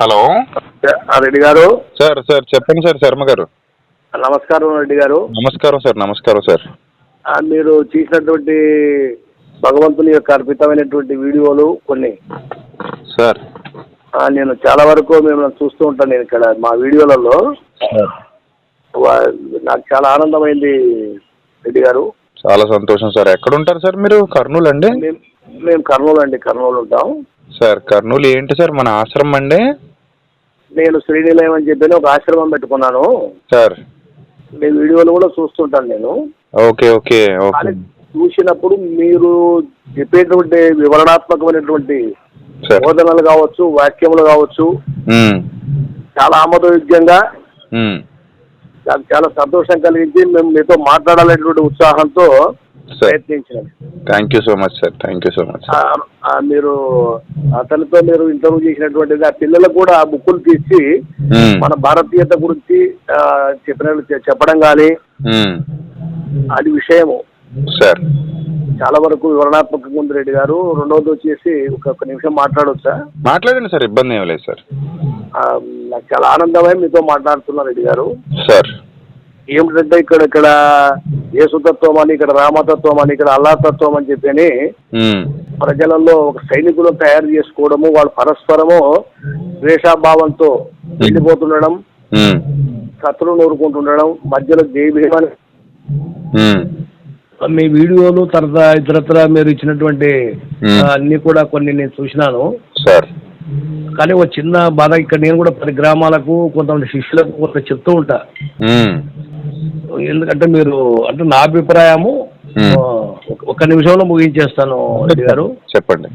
Hello. Reddy garu. Sir sir చెప్పండి sir Sharma garu. నమస్కారం రెడ్డి గారు. నమస్కారం సార్ నమస్కారం సార్. మీరు చేసినటువంటి భగవంతుని యొక్క అర్పితమైనటువంటి వీడియోలు కొన్ని. సార్. నేను చాలా వరకు మిమ్మల్ని చూస్తూ ఉంటాను నేను ఇక్కడ మా వీడియోలలో. నాకు చాలా ఆనందమైంది రెడ్డి గారు. చాలా సంతోషం సార్. ఎక్కడ ఉంటారు సార్ మీరు? కర్నూలు అండి? మేము మేము కర్నూలు అండి కర్నూలు ఉంటాం. సార్ కర్నూలు ఏంటి సార్? మన ఆశ్రమం అండి? నేను శ్రీనిలయం అని చెప్పి ఒక ఆశ్రమం పెట్టుకున్నాను. సార్. మీ వీడియోలు కూడా చూస్తుంటాను నేను. ఓకే ఓకే చూసినప్పుడు మీరు చెప్పేటువంటి వివరణాత్మకమైనటువంటి బోధనలు కావచ్చు వాక్యములు కావచ్చు చాలా ఆమోదయోగ్యంగా. నాకు చాలా సంతోషం కలిగించి మేము మీతో మాట్లాడాలనేటువంటి ఉత్సాహంతో ప్రయత్నించినాం thank you so much sir thank you so much మీరు అతనితో మీరు ఇంటర్వ్యూ చేసినటువంటిది ఆ పిల్లలకు కూడా ఆ బుక్కులు తీసి ఉమ్, మన భారతీయత గురించి ఆ, చెప్పినట్లు చె- చెప్పడం కానీ ఉమ్. అది విషయము. సార్ చాలా వరకు వివరణాత్మకంగా ఉంది రెడ్డి గారు. రెండవది వచ్చేసి ఒక నిమిషం మాట్లాడవచ్చా మాట్లాడండి సార్ ఇబ్బంది ఏం లేదు సార్ నాకు చాలా ఆనందమై మీతో మాట్లాడుతున్నా రెడ్డి గారు. సార్ ఏమిటంటే ఇక్కడ ఇక్కడ యేసుతత్వం అని ఇక్కడ రామతత్వం అని ఇక్కడ అల్లా తత్వం అని చెప్పని ప్రజలలో ఒక సైనికులను తయారు చేసుకోవడము వాళ్ళు పరస్పరము ద్వేషాభావంతో వెళ్ళిపోతుండడం కత్తులు నూరుకుంటుండడం మధ్యలో జై భీమ్ అని ఉమ్. మీ వీడియోలు తర్వాత ఇతరత్ర మీరు ఇచ్చినటువంటి అన్ని కూడా కొన్ని నేను చూసినాను. సార్. కానీ ఒక చిన్న బాధ ఇక్కడ నేను కూడా పది గ్రామాలకు కొంతమంది శిష్యులకు కొంత చెప్తూ ఉంటా. ఎందుకంటే మీరు అంటే నా అభిప్రాయము ఒక- నిమిషంలో ముగించేస్తాను రెడ్డి గారు. చెప్పండి.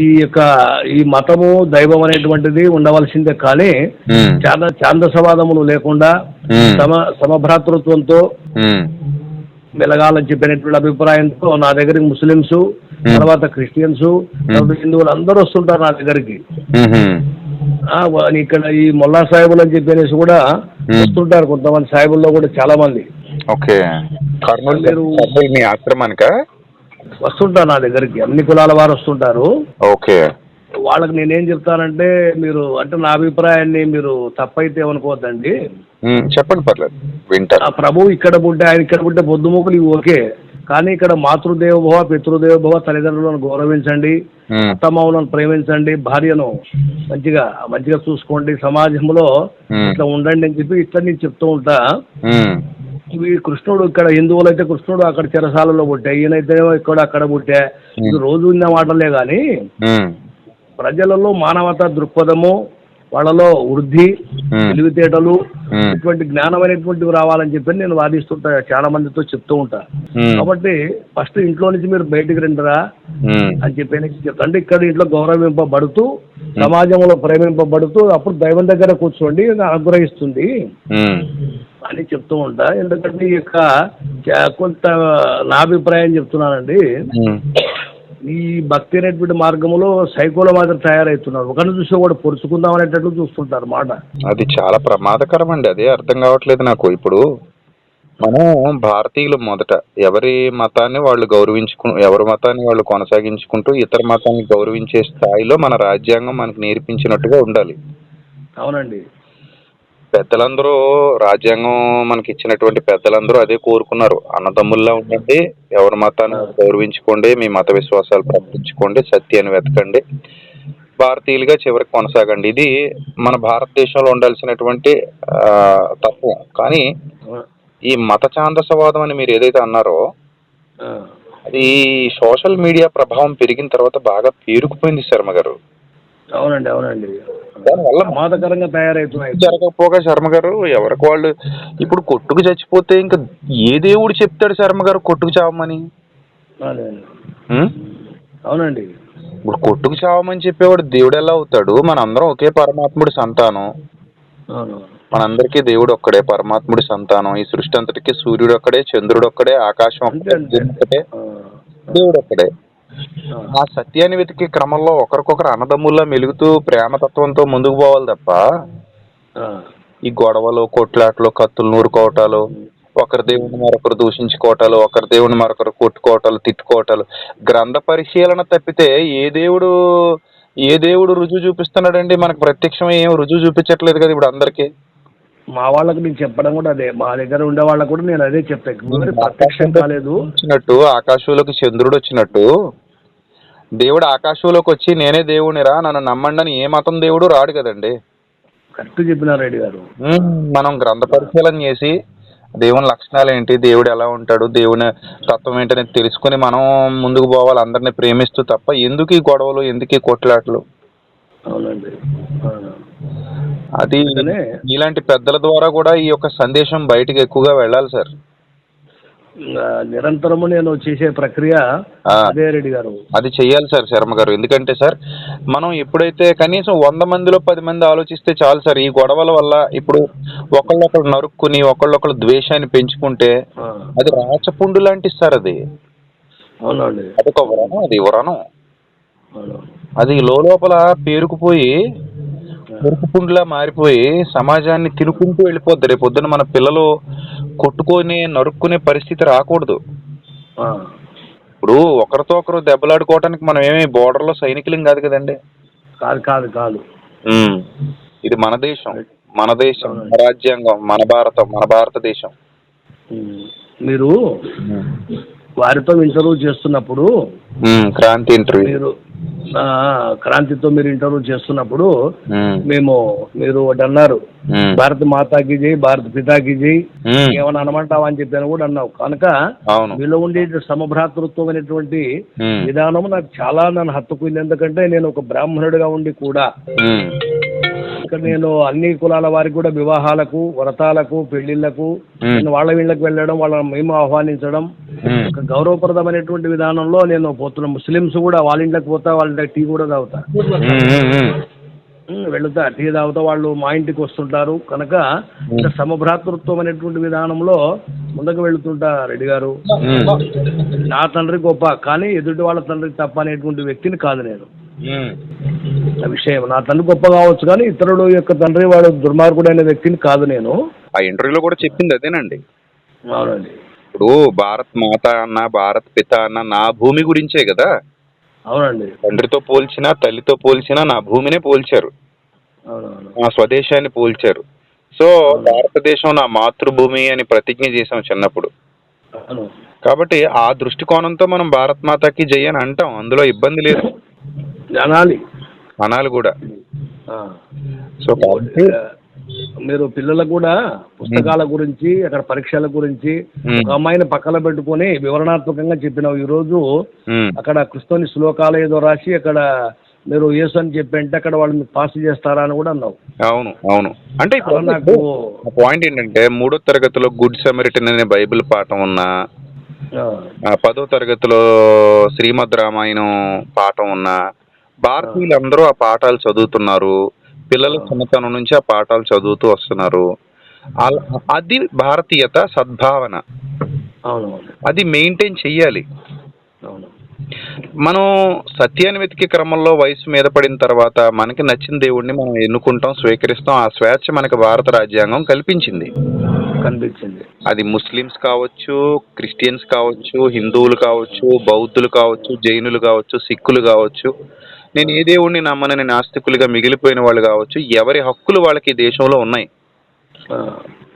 ఈ యొక్క ఈ మతము దైవం అనేటువంటిది ఉండవలసిందే కానీ చాలా ఛాందసవాదములు లేకుండా సమ సమభ్రాతృత్వంతో మెలగాలని చెప్పినటువంటి అభిప్రాయంతో నా దగ్గరికి ముస్లిమ్స్ తర్వాత క్రిస్టియన్స్ తర్వాత హిందువులు అందరూ వస్తుంటారు నా దగ్గరికి. ఇక్కడ ఈ మొల్లా సాహిబులు అని చెప్పేసి కూడా వస్తుంటారు కొంతమంది సాహిబుల్లో కూడా చాలా మంది ఓకే. కర్నూలు మీ ఆశ్రమానికా? వస్తుంటారు నా దగ్గరికి. అన్ని కులాల వారు వస్తుంటారు. ఓకే. వాళ్ళకి నేనేం చెప్తానంటే మీరు అంటే నా అభిప్రాయాన్ని మీరు తప్పైతే ఏమనుకోవద్దండి. ఉమ్, చెప్పండి పర్లేదు. వింటారు ఆ ప్రభు ఇక్కడ పుట్టే ఆయన ఇక్కడ పుట్టే పొద్దుమూకులు ఇవి ఓకే. కానీ ఇక్కడ మాతృదేవోభవ పితృదేవోభవ తల్లిదండ్రులను గౌరవించండి ఉమ్, అత్తమామలను ప్రేమించండి భార్యను మంచిగా మంచిగా చూసుకోండి సమాజంలో ఇట్లా ఉండండి అని చెప్పి ఇట్లా నేను చెప్తూ ఉంటా. ఇవి కృష్ణుడు ఇక్కడ హిందువులు అయితే కృష్ణుడు అక్కడ చెరసాలలో పుట్టా ఈయనైతే ఇక్కడ అక్కడ పుట్టా. ఇది రోజు ఉన్న మాటలే కానీ ప్రజలలో మానవతా దృక్పథము వాళ్ళలో వృద్ధి తెలివితేటలు ఇటువంటి జ్ఞానమైనటువంటివి రావాలని చెప్పి నేను వాదిస్తుంటా చాలా మందితో చెప్తూ ఉంటా. కాబట్టి ఫస్ట్ ఇంట్లో నుంచి మీరు బయటికి రండిరా అని చెప్పి చెప్తా. అంటే ఇక్కడ ఇంట్లో గౌరవింపబడుతూ సమాజంలో ప్రేమింపబడుతూ అప్పుడు దైవం దగ్గర కూర్చోండి అనుగ్రహిస్తుంది అని చెప్తూ ఉంటా. ఎందుకంటే ఈ యొక్క కొంత నా అభిప్రాయం చెప్తున్నానండి. ఈ భక్తి అనేటువంటి మార్గంలో సైకోల మాత్రం తయారవుతున్నారు ఒకరిని చూసి కూడా పొడుచుకుందాం అనేటట్లు చూస్తుంటారు మాట. అది చాలా ప్రమాదకరం అండి అదే అర్థం కావట్లేదు నాకు. ఇప్పుడు మనం భారతీయులు మొదట ఎవరి మతాన్ని వాళ్ళు గౌరవించుకు ఎవరి మతాన్ని వాళ్ళు కొనసాగించుకుంటూ ఇతర మతాన్ని గౌరవించే స్థాయిలో మన రాజ్యాంగం మనకు నేర్పించినట్టుగా ఉండాలి. అవునండి. పెద్దలందరూ రాజ్యాంగం మనకి ఇచ్చినటువంటి పెద్దలందరూ అదే కోరుకున్నారు. అన్నదమ్ముల్లా ఉండండి ఎవరి మతాన్ని గౌరవించుకోండి మీ మత విశ్వాసాలు ప్రకటించుకోండి సత్యాన్ని వెతకండి భారతీయులుగా చివరికి కొనసాగండి. ఇది మన భారతదేశంలో ఉండాల్సినటువంటి తత్వం కానీ ఈ మత ఛాందసవాదం అని మీరు ఏదైతే అన్నారో. అది సోషల్ మీడియా ప్రభావం పెరిగిన తర్వాత బాగా పేరుకుపోయింది శర్మ గారు. అవునండి అవునండి. దానివల్ల ప్రమాదకరంగా తయారవుతున్నాయి. జరగకపోగా శర్మ గారు ఎవరికి వాళ్ళు ఇప్పుడు కొట్టుకు చచ్చిపోతే ఇంకా ఏ దేవుడు చెప్తాడు శర్మ గారు కొట్టుకు చావమని? అవునండి. ఇప్పుడు కొట్టుకు చావమని చెప్పేవాడు దేవుడు ఎలా అవుతాడు? మనందరం ఒకే పరమాత్ముడి సంతానం. మనందరికీ దేవుడు ఒక్కడే పరమాత్ముడి సంతానం. ఈ సృష్టి అంతటికి సూర్యుడు ఒక్కడే చంద్రుడు ఒక్కడే ఆకాశం ఒక్కడే. దేవుడు ఒక్కడే. ఆ. సత్యాన్ని వెతికే క్రమంలో ఒకరికొకరు అన్నదమ్ముల్లా మెలుగుతూ ప్రేమతత్వంతో ముందుకు పోవాలి తప్ప. ఈ గొడవలు కొట్లాట్లు కత్తులు నూరుకోవటాలు ఒకరి దేవుని మరొకరు దూషించుకోవటాలు ఒకరి దేవుని మరొకరు కొట్టుకోవటాలు తిట్టుకోవటాలు గ్రంథ పరిశీలన తప్పితే ఏ దేవుడు ఏ దేవుడు రుజువు చూపిస్తున్నాడండి? మనకు ప్రత్యక్షమై ఏం రుజువు చూపించట్లేదు కదా ఇప్పుడు అందరికీ. మా వాళ్ళకి నేను చెప్పడం కూడా అదే. మా దగ్గర ఉండే వాళ్ళకు కూడా నేను అదే చెప్తాను మరి ప్రత్యక్షం కాలేదు. వచ్చినట్టు ఆకాశంలోకి చంద్రుడు వచ్చినట్టు దేవుడు ఆకాశంలోకి వచ్చి నేనే దేవునిరా నన్ను నమ్మండి అని ఏ మతం దేవుడు రాడు కదండి. కరెక్ట్ చెప్పినారు రెడ్డి గారు. మనం గ్రంథ పరిశీలన చేసి దేవుని లక్షణాలు ఏంటి దేవుడు ఎలా ఉంటాడు దేవుని తత్వం ఏంటని తెలుసుకుని మనం ముందుకు పోవాలి అందరిని ప్రేమిస్తూ తప్ప ఎందుకు ఈ గొడవలు ఎందుకు ఈ కొట్లాటలు? అవునండి. అది ఇలాంటి పెద్దల ద్వారా కూడా ఈ యొక్క సందేశం బయటికి ఎక్కువగా వెళ్ళాలి సార్. నిరంతరము నేను చేసే ప్రక్రియ. అదే రెడ్డి గారు. అది చెయ్యాలి సార్ శర్మ గారు. ఎందుకంటే సార్ మనం ఎప్పుడైతే కనీసం వంద మందిలో పది మంది ఆలోచిస్తే చాలు సార్ ఈ గొడవల వల్ల ఇప్పుడు ఒకళ్ళొకళ్ళు నరుక్కుని ఒకళ్ళొకళ్ళు ద్వేషాన్ని పెంచుకుంటే. అది రాచపుండు లాంటి సార్ అది. అవునండి. అదొక వ్రణం అది వ్రణం. అది లోపల పేరుకుపోయి పుండులా మారిపోయి సమాజాన్ని తినుకుంటూ వెళ్ళిపోద్ది. రేపు పొద్దున మన పిల్లలు కొట్టుకొని నరుక్కునే పరిస్థితి రాకూడదు. ఇప్పుడు ఒకరితో ఒకరు దెబ్బలాడుకోవడానికి మనం ఏమి బోర్డర్లో సైనికులం కాదు కదండి కాదు కాదు కాదు. ఇది మన దేశం మన దేశం మన రాజ్యాంగం మన భారతం మన భారతదేశం. మీరు వారితో ఇంటర్వ్యూ చేస్తున్నప్పుడు క్రాంతి ఇంటర్వ్యూ మీరు క్రాంతితో మీరు ఇంటర్వ్యూ చేస్తున్నప్పుడు మేము. మీరు ఒకటి అన్నారు. భారత మాతాకి జై భారత పితాకి జై. ఏమన్నా అనమంటావా అని చెప్పాను కూడా అన్నావు. కనుక మీలో ఉండే సమభ్రాతృత్వం అనేటువంటి విధానం నాకు చాలా నన్ను హత్తుకుంది ఎందుకంటే నేను ఒక బ్రాహ్మణుడిగా ఉండి కూడా ఇక్కడ నేను అన్ని కులాల వారికి కూడా వివాహాలకు వ్రతాలకు పెళ్ళిళ్ళకు వాళ్ళ వీళ్ళకి వెళ్ళడం వాళ్ళని మేము ఆహ్వానించడం. ఒక గౌరవప్రదమైనటువంటి విధానంలో నేను పోతున్నా. ముస్లిమ్స్ కూడా వాళ్ళ ఇంట్లోకి పోతా వాళ్ళ ఇంట్లో టీ కూడా తాగుతా. వెళుతా టీ తాగుతా వాళ్ళు మా ఇంటికి వస్తుంటారు. కనుక సమభ్రాతృత్వం అనేటువంటి విధానంలో ముందుకు వెళుతుంటా రెడ్డి గారు. నా తండ్రి గొప్ప కానీ ఎదుటి వాళ్ళ తండ్రి తప్ప అనేటువంటి వ్యక్తిని కాదు నేను. విషయం నా తండ్రి గొప్ప కావచ్చు కానీ ఇతరుడు యొక్క తండ్రి వాడు దుర్మార్గుడైన వ్యక్తిని కాదు నేను. ఆ ఇంటర్వ్యూలో కూడా చెప్పింది అదేనండి. అవునండి. ఇప్పుడు భారత్ మాత అన్న భారత్ పిత అన్న నా భూమి గురించే కదా? అవునండి. తండ్రితో పోల్చినా తల్లితో పోల్చినా నా భూమినే పోల్చారు. నా స్వదేశాన్ని పోల్చారు. సో భారతదేశం నా మాతృభూమి అని ప్రతిజ్ఞ చేశాం చిన్నప్పుడు. కాబట్టి ఆ దృష్టికోణంతో మనం భారత్ మాతాకి జై అని అంటాం. అందులో ఇబ్బంది లేదు. అనాలి. అనాలి కూడా. సో కాబట్టి మీరు పిల్లలకు కూడా పుస్తకాల గురించి అక్కడ పరీక్షల గురించి. ఒక అమ్మాయిని పక్కన పెట్టుకొని వివరణాత్మకంగా చెప్పినావు. ఈ రోజు అక్కడ క్రిస్తోని శ్లోకాలు ఏదో రాసి అక్కడ మీరు యేసు అని చెప్పి అంటే అక్కడ వాళ్ళు మీకు పాస్ చేస్తారా అని కూడా అన్నావు. అవును అవును. అంటే ఇప్పుడు నాకు పాయింట్ ఏంటంటే మూడో తరగతిలో గుడ్ సమరిటన్ అనే బైబిల్ పాఠం ఉన్నా పదో తరగతిలో శ్రీమద్ రామాయణం పాఠం ఉన్న భారతీయులందరూ ఆ పాఠాలు చదువుతున్నారు. పిల్లల చిన్నతనం నుంచి ఆ పాఠాలు చదువుతూ వస్తున్నారు. అది భారతీయత సద్భావన. అవును అది మెయింటైన్ చెయ్యాలి. అవును. మనం సత్యాన్ని వెతికే క్రమంలో వయసు మీద పడిన తర్వాత మనకి నచ్చిన దేవుడిని మనం ఎన్నుకుంటాం స్వీకరిస్తాం. ఆ స్వేచ్ఛ మనకి భారత రాజ్యాంగం కల్పించింది. కనిపించింది అది ముస్లిమ్స్ కావచ్చు క్రిస్టియన్స్ కావచ్చు హిందువులు కావచ్చు బౌద్ధులు కావచ్చు జైనులు కావచ్చు సిక్కులు కావచ్చు. నేను ఏ దేవుడిని నమ్మనని నాస్తికులుగా మిగిలిపోయిన వాళ్ళు కావచ్చు ఎవరి హక్కులు వాళ్ళకి ఈ దేశంలో ఉన్నాయి?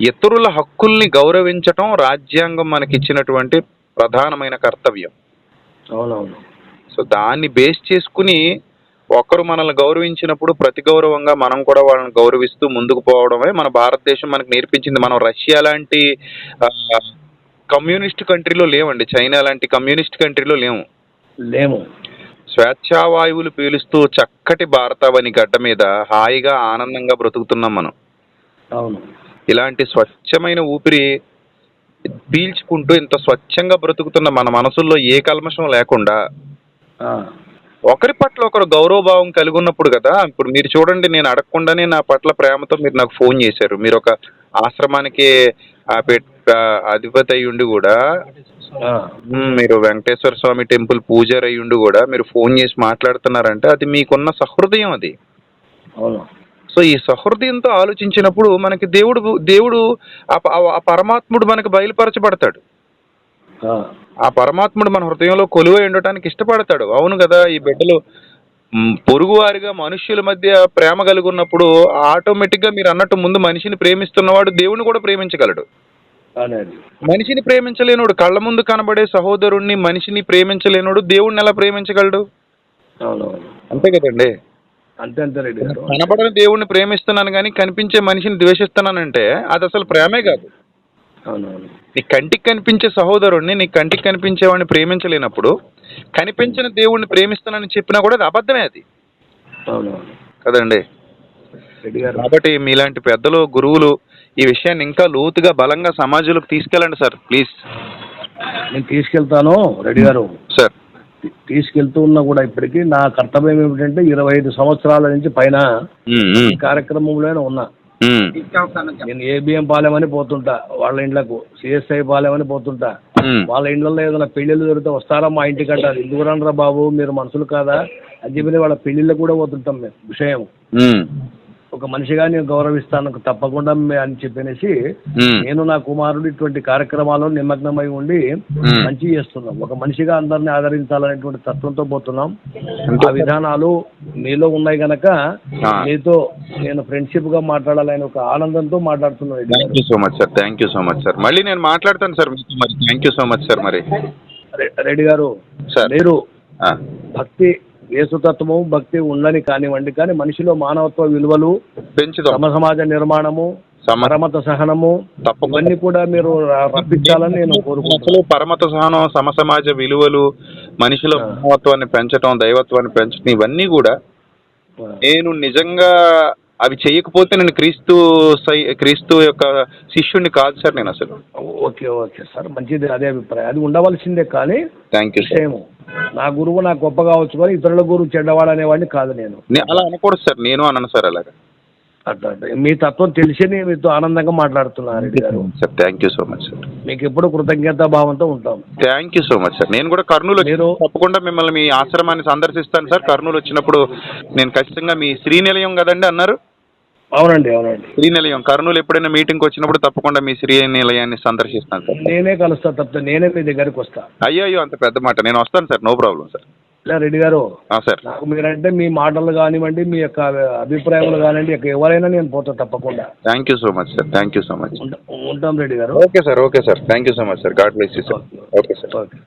ఇతరుల హక్కుల్ని గౌరవించటం రాజ్యాంగం మనకి ఇచ్చినటువంటి ప్రధానమైన కర్తవ్యం. అవునవును. సో దాన్ని బేస్ చేసుకుని ఒకరు మనల్ని గౌరవించినప్పుడు ప్రతి గౌరవంగా మనం కూడా వాళ్ళని గౌరవిస్తూ ముందుకు పోవడమే మన భారతదేశం మనకు నేర్పించింది. మనం రష్యా లాంటి కమ్యూనిస్ట్ కంట్రీలో లేవండి. చైనా లాంటి కమ్యూనిస్ట్ కంట్రీలో లేవు లేము. స్వేచ్ఛావాయువులు పీలుస్తూ చక్కటి భారతావని గడ్డ మీద హాయిగా ఆనందంగా బ్రతుకుతున్నాం మనం. అవును. ఇలాంటి స్వచ్ఛమైన ఊపిరి పీల్చుకుంటూ ఇంత స్వచ్ఛంగా బ్రతుకుతున్న మన మనసుల్లో ఏ కల్మషం లేకుండా ఒకరి పట్ల ఒకరు గౌరవభావం కలిగి ఉన్నప్పుడు కదా ఇప్పుడు మీరు చూడండి నేను అడగకుండానే నా పట్ల ప్రేమతో మీరు నాకు ఫోన్ చేశారు. మీరు ఒక ఆశ్రమానికి ఆ, పెట్- ఆ, అధిపతి అయి ఉండి కూడా మీరు వెంకటేశ్వర స్వామి టెంపుల్ పూజారి అయి ఉండి కూడా మీరు ఫోన్ చేసి మాట్లాడుతున్నారంటే అది మీకున్న సహృదయం అది. అవును. సో ఈ సహృదయంతో ఆలోచించినప్పుడు మనకి దేవుడు దేవుడు ఆ పరమాత్ముడు మనకి బయలుపరచబడతాడు. ఆ, పరమాత్ముడు మన హృదయంలో కొలువై ఉండటానికి ఇష్టపడతాడు. అవును కదా ఈ బిడ్డలు పొరుగువారిగా మనుష్యుల మధ్య ప్రేమ కలిగి ఉన్నప్పుడు ఆటోమేటిక్గా మీరు అన్నట్టు ముందు మనిషిని ప్రేమిస్తున్నవాడు దేవుని కూడా ప్రేమించగలడు. మనిషిని ప్రేమించలేనోడు కళ్ళ ముందు కనబడే సహోదరుణ్ణి మనిషిని ప్రేమించలేనోడు దేవుణ్ణి ఎలా ప్రేమించగలడు? అంతే కదండి. రెడ్డి గారు. కనబడని దేవుణ్ణి ప్రేమిస్తున్నాను కానీ కనిపించే మనిషిని ద్వేషిస్తున్నానంటే అది అసలు ప్రేమే కాదు. అవునవును. నీ కంటికి కనిపించే సహోదరుణ్ణి నీ కంటికి కనిపించేవాడిని ప్రేమించలేనప్పుడు కనిపించిన దేవుణ్ణి ప్రేమిస్తున్నానని చెప్పినా కూడా అది అబద్ధమే అది. అవునవును. కదండి? కాబట్టి మీలాంటి పెద్దలు గురువులు ఈ విషయాన్ని ఇంకా లోతుగా బలంగా సమాజంలోకి తీసుకెళ్ళండి సార్ ప్లీజ్. నేను తీసుకెళ్తాను రెడ్డి గారు. సార్. తీసుకెళ్తూ ఉన్నా కూడా ఇప్పటికీ నా కర్తవ్యం ఏమిటంటే ఇరవై ఐదు సంవత్సరాల నుంచి పైన ఈ కార్యక్రమంలోనే ఉన్నా. నేను ఏబిఎం పాలెమని పోతుంటా వాళ్ళ ఇండ్లకు సిఎస్ఐ పాలెమని పోతుంటా. వాళ్ళ ఇండ్లలో ఏదైనా పెళ్ళిళ్ళు దొరికితే వస్తారా మా ఇంటికి అంటారు ఎందుకు రండ్రా బాబు? మీరు మనుషులు కాదా? అని చెప్పి వాళ్ళ పెళ్ళిళ్ళు కూడా పోతుంటాం మేము విషయం. ఒక మనిషిగా నేను గౌరవిస్తాను తప్పకుండా అని చెప్పనేసి నేను నా కుమారుడు ఇటువంటి కార్యక్రమాల్లో నిమగ్నమై ఉండి. మంచి చేస్తున్నాం. ఒక మనిషిగా అందరిని ఆదరించాలనేటువంటి తత్వంతో పోతున్నాం. ఆ విధానాలు మీలో ఉన్నాయి గనక. మీతో నేను ఫ్రెండ్షిప్గా మాట్లాడాలని ఒక ఆనందంతో మాట్లాడుతున్నాను. Reddy thank you so much sir thank you so much sir మళ్ళీ నేను మాట్లాడతాను సార్ మరి. Thank you so much sir మరి. రెడ్డి గారు. మీరు భక్తి యేసుతత్వము భక్తి ఉండని కానివ్వండి కానీ మనిషిలో మానవత్వ విలువలు పెంచుదాం. సమ సమాజ నిర్మాణము సమ- పరమత సహనము. ఇవన్నీ కూడా మీరు రప్పించాలని నేను కోరుకుంటున్నాను పరమత సహనం సమసమాజ విలువలు మనిషిలో. మానవత్వాన్ని పెంచడం దైవత్వాన్ని పెంచడం ఇవన్నీ కూడా నేను నిజంగా అవి చేయకపోతే నేను క్రీస్తు సై క్రీస్తు యొక్క శిష్యుడిని కాదు సార్ నేను అసలు. Okay okay sir. మంచిది అదే అభిప్రాయం. అది ఉండవలసిందే కానీ థ్యాంక్ యూ నా గురువు నాకు గొప్ప కావచ్చు కానీ ఇతరుల గురువు చెడ్డవాడు అనేవాడిని కాదు నేను. అలా అనకూడదు సార్. నేను అనను సార్ అలాగా. అట్లా. మీ తత్వం తెలిసి నేను మీతో ఆనందంగా మాట్లాడుతున్నాను garu sir. Thank you so much sir మీకు ఎప్పుడు కృతజ్ఞతా భావంతో ఉంటాం. Thank you so much sir నేను కూడా కర్నూలు మీరు- తప్పకుండా మిమ్మల్ని మీ ఆశ్రమాన్ని సందర్శిస్తాను సార్ కర్నూలు వచ్చినప్పుడు నేను ఖచ్చితంగా మీ శ్రీనిలయం కదండి అన్నారు. అవునండి అవునండి. శ్రీనిలయం కర్నూలు ఎప్పుడైనా మీటింగ్కి వచ్చినప్పుడు తప్పకుండా మీ శ్రీనిలయాన్ని సందర్శిస్తాను సార్. నేనే కలుస్తా తప్పితే నేనే మీ దగ్గరికి వస్తా. అయ్యో అయ్యో అంత పెద్ద మాట. నేను వస్తాను సార్ నో ప్రాబ్లం సార్. ఇలా రెడ్డి గారు ఆ, సార్. నాకు మీరంటే మీ మాటలు కానివ్వండి మీ యొక్క అభిప్రాయాలు కానివ్వండి ఇక ఎవరైనా నేను పోతా తప్పకుండా. Thank you so much sir thank you so much ఉంటా- ఉంటాం Reddy garu. Okay sir okay sir thank you so much sir God bless you sir okay sir okay